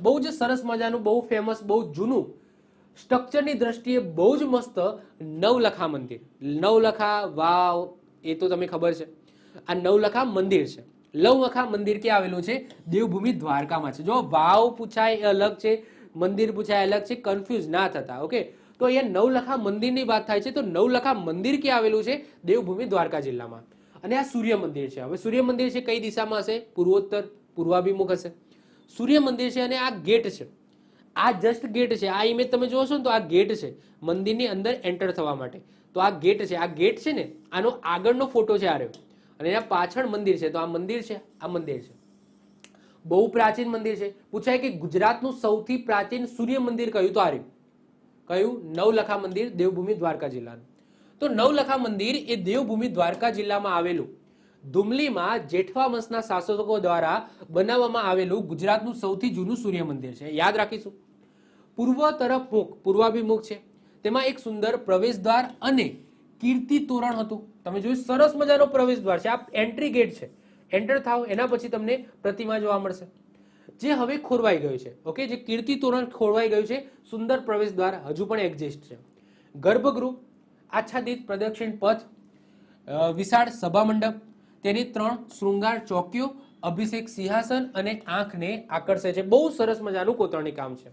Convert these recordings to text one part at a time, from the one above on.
બહુ જ સરસ મજાનું, બહુ ફેમસ બહુ જૂનું. સ્ટ્રક્ચરની દ્રષ્ટિએ બહુ જ મસ્ત નવલખા મંદિર. નવલખા, વાવ, એ તો તમે ખબર છે. આ નવલખા મંદિર છે. નવલખા મંદિર ક્યાં આવેલું છે? દેવભૂમિ દ્વારકામાં છે. જો વાવ પૂછાય એ અલગ છે, મંદિર પૂછાય અલગ છે કન્ફ્યુઝ ના થતા ઓકે તો અહીંયા નવલખા મંદિરની વાત થાય છે, તો નવલખા મંદિર ક્યાં આવેલું છે? દેવભૂમિ દ્વારકા જિલ્લામાં. અને આ સૂર્ય મંદિર છે. હવે સૂર્ય મંદિર છે કઈ દિશામાં હશે? પૂર્વોત્તર, પૂર્વાભિમુખ હશે. સૂર્ય મંદિર છે અને આ ગેટ છે. આ જસ્ટ ગેટ છે. આ ઇમેજ તમે જોશો ને તો આ ગેટ છે મંદિરની અંદર એન્ટર થવા માટે. તો આ ગેટ છે. આ ગેટ છે ને આનો આગળનો ફોટો છે આ રહ્યો. અને એના પાછળ મંદિર છે. તો આ મંદિર છે. આ મંદિર છે. બહુ પ્રાચીન મંદિર છે. પૂછાય કે ગુજરાતનું સૌથી પ્રાચીન સૂર્ય મંદિર કયું? તો આ રહ્યું. કયું? નવલખા મંદિર દેવભૂમિ દ્વારકા જિલ્લાનું. તો નવલખા મંદિર એ દેવભૂમિ દ્વારકા જિલ્લામાં આવેલું. ધુમલીમાં જેઠવા વંશના શાસકો દ્વારા બનાવવામાં આવેલું ગુજરાતનું સૌથી જૂનું સૂર્ય મંદિર છે. યાદ રાખીશું. પૂર્વ તરફ મુખ, પૂર્વાભિમુખ છે. તેમાં એક સુંદર પ્રવેશદ્વાર અને કીર્તિ તોરણ હતું. તમે જોયું સરસ મજાનો પ્રવેશદ્વાર છે. આ એન્ટ્રી ગેટ છે. એન્ટર થાવ એના પછી તમને પ્રતિમા જોવા મળશે. જે હવે ખોરવાઈ ગયું છે. ઓકે જે કીર્તિ તોરણ ખોરવાઈ ગયું છે. સુંદર પ્રવેશદ્વાર હજુ પણ એક્ઝિસ્ટ છે. ગર્ભગૃહ, આચ્છાદિત પ્રદક્ષિણ પથ વિશાળ સભા મંડપ તેની ત્રણ શૃંગાર ચોકીઓ, અભિષેક સિંહાસન અને આંખને આકર્ષે છે. બહુ સરસ મજાનું કોતરણી કામ છે.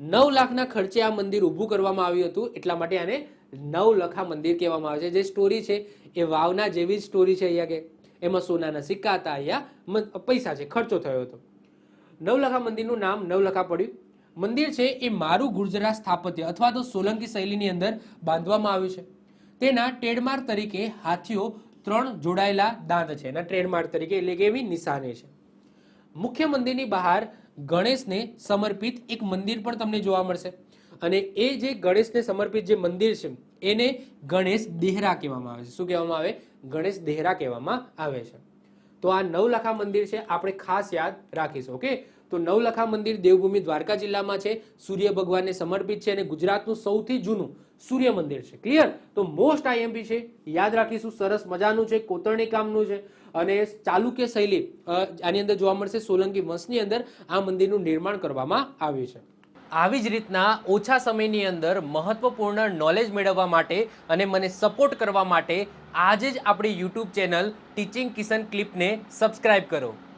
નવ લાખના ખર્ચે આ મંદિર ઊભું કરવામાં આવ્યું હતું, એટલા માટે આને નવલખા મંદિર કહેવામાં આવે છે. જે સ્ટોરી છે, એ વાવના જેવી જ સ્ટોરી છે અહીંયા કે. એમાં સોનાના સિક્કા હતા, અહીંયા પૈસા છે, ખર્ચો થયો હતો. નવલખા મંદિરનું નામ નવલખા પડ્યું. મંદિર છે, એ મારું ગુર્જરા સ્થાપત્ય અથવા તો સોલંકી શૈલીની અંદર બાંધવામાં આવ્યું છે. તેના ટ્રેડમાર્ક તરીકે હાથીઓ ત્રણ જોડાયેલા દાંત છે એના ટ્રેડમાર્ક તરીકે એટલે કે એવી નિશાની છે. મુખ્ય મંદિરની બહાર ગણેશને સમર્પિત એક મંદિર પણ તમને જોવા મળશે. અને એ જે ગણેશને સમર્પિત જે મંદિર છે, એને ગણેશ દેહરા કહેવામાં આવે છે. શું કહેવામાં આવે? ગણેશ દેહરા કહેવામાં આવે છે. તો આ નવલખા મંદિર છે, આપણે ખાસ યાદ રાખીશું, ઓકે? તો નવલખા મંદિર દેવભૂમિ દ્વારકા જિલ્લામાં છે. સૂર્ય ભગવાનને સમર્પિત છે અને ગુજરાતનું સૌથી જૂનું સૂર્ય મંદિર છે. ક્લિયર તો મોસ્ટ આઈએમપી છે. યાદ રાખીશું, સરસ મજાનું છે, કોતરણી કામનું છે. અને ચાલુક્ય શૈલી આની અંદર જોવા મળશે સોલંકી વંશની અંદર આ મંદિરનું નિર્માણ કરવામાં આવ્યું છે. આવી જ રીતના ઓછા સમયની અંદર મહત્વપૂર્ણ નોલેજ મેળવવા માટે અને મને સપોર્ટ કરવા માટે આજે જ આપણી યુટ્યુબ ચેનલ ટીચિંગ કિશન ક્લિપને સબસ્ક્રાઇબ કરો.